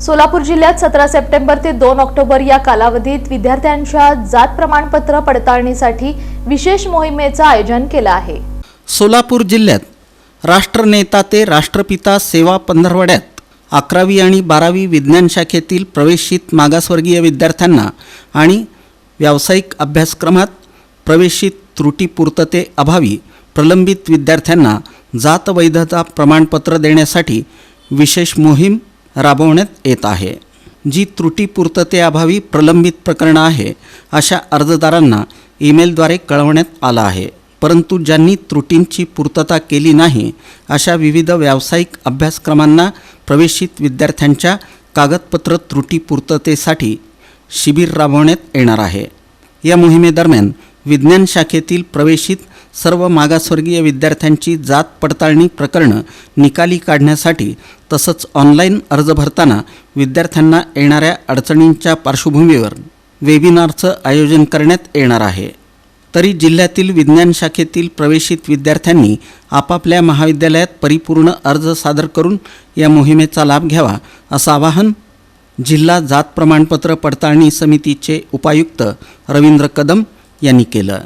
सोलापूर जिल्ह्यात सतरा सप्टेंबर ते दोन ऑक्टोबर या कालावधीत विद्यार्थ्यांच्या जात प्रमाणपत्र पडताळणीसाठी विशेष मोहिमेचं आयोजन केलं आहे. सोलापूर जिल्ह्यात राष्ट्रनेता ते राष्ट्रपिता सेवा पंधरवड्यात अकरावी आणि बारावी विज्ञान शाखेतील प्रवेशित मागासवर्गीय विद्यार्थ्यांना आणि व्यावसायिक अभ्यासक्रमात प्रवेशित त्रुटीपूर्तते अभावी प्रलंबित विद्यार्थ्यांना जात वैधता प्रमाणपत्र देण्यासाठी विशेष मोहीम राबवण्यात येत आहे. जी त्रुटी पूर्ततेअभावी प्रलंबित प्रकरणं आहे अशा अर्जदारांना ईमेलद्वारे कळवण्यात आलं आहे. परंतु ज्यांनी त्रुटींची पूर्तता केली नाही अशा विविध व्यावसायिक अभ्यासक्रमांना प्रवेशित विद्यार्थ्यांच्या कागदपत्र त्रुटी पूर्ततेसाठी शिबिर राबवण्यात येणार आहे. या मोहिमेदरम्यान विज्ञान शाखेतील प्रवेशित सर्व मागासवर्गीय विद्यार्थ्यांची जात पडताळणी प्रकरणं निकाली काढण्यासाठी तसंच ऑनलाईन अर्ज भरताना विद्यार्थ्यांना येणाऱ्या अडचणींच्या पार्श्वभूमीवर वेबिनारचं आयोजन करण्यात येणार आहे. तरी जिल्ह्यातील विज्ञान शाखेतील प्रवेशित विद्यार्थ्यांनी आपापल्या महाविद्यालयात परिपूर्ण अर्ज सादर करून या मोहिमेचा लाभ घ्यावा असं आवाहन जिल्हा जात प्रमाणपत्र पडताळणी समितीचे उपायुक्त रवींद्र कदम यांनी केलं.